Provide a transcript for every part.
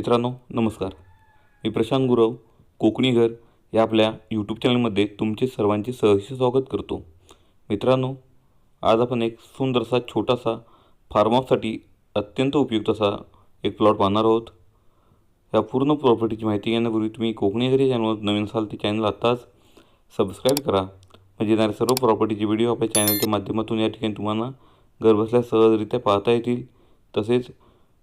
मित्रांनो नमस्कार. मी प्रशांत गुरव कोकणी घर या आपल्या यूट्यूब चॅनलमध्ये तुमचे सर्वांचे सहर्ष स्वागत करतो. मित्रांनो आज आपण एक सुंदरसा छोटासा फार्म हाऊससाठी अत्यंत उपयुक्त असा एक प्लॉट पाहणार आहोत. या पूर्ण प्रॉपर्टीची माहिती घेण्यापूर्वी तुम्ही कोकणी घर या चॅनलवर नवीन असाल ते चॅनल आत्ताच सबस्क्राईब करा. म्हणजे येणाऱ्या सर्व प्रॉपर्टीचे व्हिडिओ आपल्या चॅनलच्या माध्यमातून या ठिकाणी तुम्हाला घरबसल्या सहजरित्या पाहता येतील. तसेच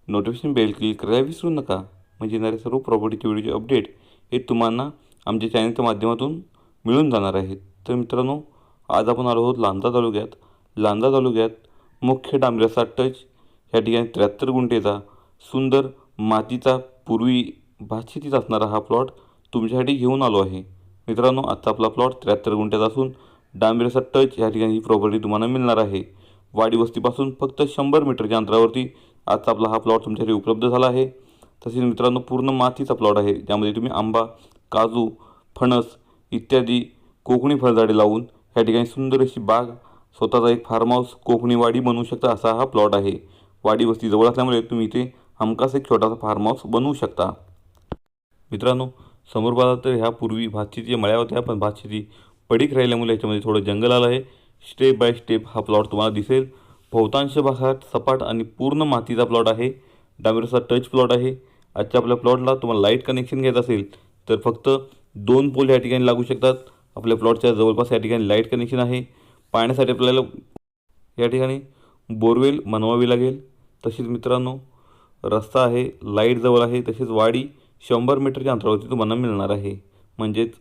नोटिफिकेशन बेल क्लिक करायला विसरू नका. म्हणजे येणारे सर्व प्रॉपर्टीचे व्हिडिओचे अपडेट हे तुम्हाला आमच्या चॅनलच्या माध्यमातून मिळून जाणार आहेत. तर मित्रांनो आज आपण आलो आहोत लांजा तालुक्यात. लांजा तालुक्यात मुख्य डांबऱ्याचा टच या ठिकाणी त्र्याहत्तर गुंठेचा सुंदर मातीचा पूर्वी भाषेतीत असणारा हा प्लॉट तुमच्यासाठी घेऊन आलो आहे. मित्रांनो आजचा आपला प्लॉट त्र्याहत्तर गुंठ्याचा असून डांबरेचा टच या ठिकाणी ही प्रॉपर्टी तुम्हाला मिळणार आहे. वाडी वस्तीपासून फक्त शंभर मीटरच्या अंतरावरती आजचा आपला हा प्लॉट तुमच्यासाठी उपलब्ध झाला आहे. तसेच मित्रांनो पूर्ण मातीचा प्लॉट आहे. ज्यामध्ये तुम्ही आंबा काजू फणस इत्यादी कोकणी फळझाडे लावून या ठिकाणी सुंदर अशी बाग स्वतःचा एक फार्म हाऊस कोकणी वाडी बनवू शकता असा हा प्लॉट आहे. वाडी वस्ती जवळ असल्यामुळे तुम्ही इथे हमखास एक छोटासा फार्म हाऊस बनवू शकता. मित्रांनो समोर पाहिलं तर ह्या पूर्वी मळ्या होत्या पण भातशेती पडीक राहिल्यामुळे याच्यामध्ये थोडं जंगल आलं आहे. स्टेप बाय स्टेप हा प्लॉट तुम्हाला दिसेल. बहुतांश भागात सपाट आणि पूर्ण मातीचा प्लॉट आहे. डांबरेचा टच प्लॉट आहे. आजच्या आपल्या प्लॉटला तुम्हाला लाइट कनेक्शन घ्यायचं असेल तर फक्त दोन पोल या ठिकाणी लागू शकतात. आपल्या प्लॉटच्या जवळपास या ठिकाणी लाइट कनेक्शन आहे. पाण्यासाठी आपल्याला या ठिकाणी बोरवेल बनवावी लागेल. तसेच मित्रांनो रस्ता आहे लाइट जवळ आहे तसेच वाडी शंभर मीटरच्या अंतरावरती तुम्हाला मिळणार आहे. म्हणजेच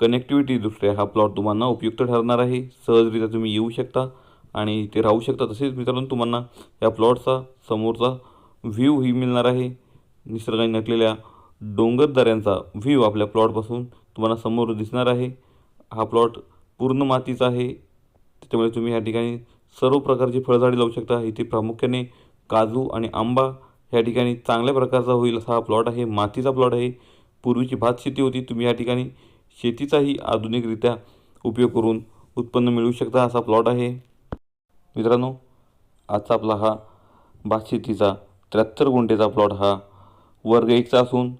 कनेक्टिव्हिटी दृष्ट्या हा प्लॉट तुम्हाला उपयुक्त ठरणार आहे. सहजरित्या तुम्ही येऊ शकता आणि ते राहू शकता. तसेच मित्रांनो तुम्हाला या प्लॉटचा समोरचा व्ह्यू ही मिळणार आहे. निसर्गाने नटलेल्या डोंगरदऱ्यांचा व्ह्यू आपल्या प्लॉटपासून तुम्हाला समोर दिसणार आहे. हा प्लॉट पूर्ण मातीचा आहे. त्याच्यामुळे तुम्ही या ठिकाणी सर्व प्रकारची फळझाडे लावू शकता. इथे प्रामुख्याने काजू आणि आंबा या ठिकाणी चांगल्या प्रकारचा होईल असा हा प्लॉट आहे. मातीचा प्लॉट आहे. पूर्वीची भात शेती होती. तुम्ही या ठिकाणी शेतीचाही आधुनिकरित्या उपयोग करून उत्पन्न मिळवू शकता असा प्लॉट आहे. मित्रांनो आजचा आपला हा भात शेतीचा त्र्याहत्तर गुंठेचा प्लॉट हा वर्ग एकचा असून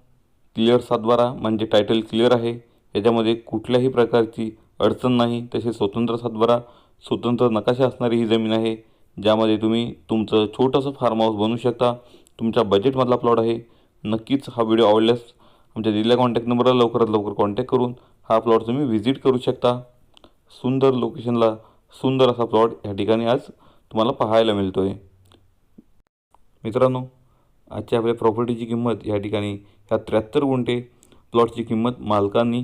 क्लिअर सातबारा म्हणजे टायटल क्लिअर आहे. याच्यामध्ये कुठल्याही प्रकारची अडचण नाही. तसेच स्वतंत्र सातबारा स्वतंत्र नकाशा असणारी ही जमीन आहे ज्यामध्ये तुम्ही तुमचं छोटंसं फार्म हाऊस बनवू शकता. तुमच्या बजेटमधला प्लॉट आहे. नक्कीच हा व्हिडिओ आवडल्यास आमच्या दिलेल्या कॉन्टॅक्ट नंबरला लवकरात लवकर कॉन्टॅक्ट करून हा प्लॉट तुम्ही व्हिजिट करू शकता. सुंदर लोकेशनला सुंदर असा प्लॉट ह्या ठिकाणी आज तुम्हाला पाहायला मिळतो आहे मित्रांनो आजच्या आपल्या प्रॉपर्टीची किंमत या ठिकाणी ह्या त्र्याहत्तर गुंठे प्लॉटची किंमत मालकांनी.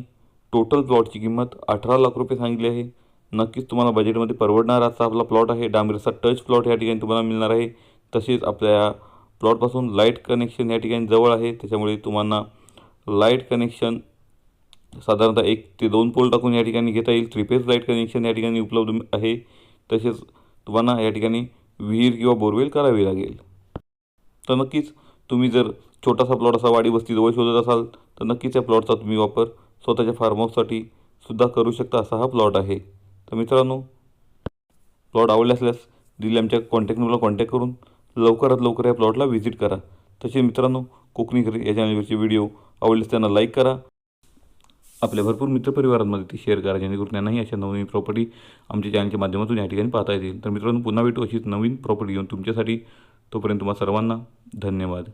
टोटल प्लॉटची किंमत अठरा लाख रुपये सांगितली आहे. नक्कीच तुम्हाला बजेटमध्ये परवडणारा असा आपला प्लॉट आहे. डांबरेचा टच प्लॉट या ठिकाणी तुम्हाला मिळणार आहे. तसेच आपल्या प्लॉटपासून लाइट कनेक्शन या ठिकाणी जवळ आहे. त्याच्यामुळे तुम्हाला लाइट कनेक्शन साधारणतः एक ते दोन पोल टाकून या ठिकाणी घेता येईल. थ्री फेज लाइट कनेक्शन या ठिकाणी उपलब्ध आहे. तसेच तुम्हाला या ठिकाणी विहीर किंवा बोरवेल करावी लागेल. तर नक्कीच तुम्ही जर छोटासा प्लॉट असा वाडी वस्तीजवळ शोधत असाल तर नक्कीच या प्लॉटचा तुम्ही वापर स्वतःच्या फार्महाऊससाठी सुद्धा करू शकता असा हा प्लॉट आहे. तर मित्रांनो प्लॉट आवडले असल्यास दिले आमच्या कॉन्टॅक्ट नंबरला कॉन्टॅक्ट करून लवकरात लवकर या प्लॉटला व्हिजिट करा. तसेच मित्रांनो कोकणी घरी या चॅनलवरचे व्हिडिओ आवडल्यास त्यांना लाईक करा. आपल्या भरपूर मित्रपरिवारांमध्ये ते शेअर करा जेणेकरून त्यांनाही अशा नवीन प्रॉपर्टी आमच्या चॅनलच्या माध्यमातून या ठिकाणी पाहता येतील. तर मित्रांनो पुन्हा भेटू अशीच नवीन प्रॉपर्टी घेऊन तुमच्यासाठी तोपर्यंत तुम्हा सर्वांना धन्यवाद.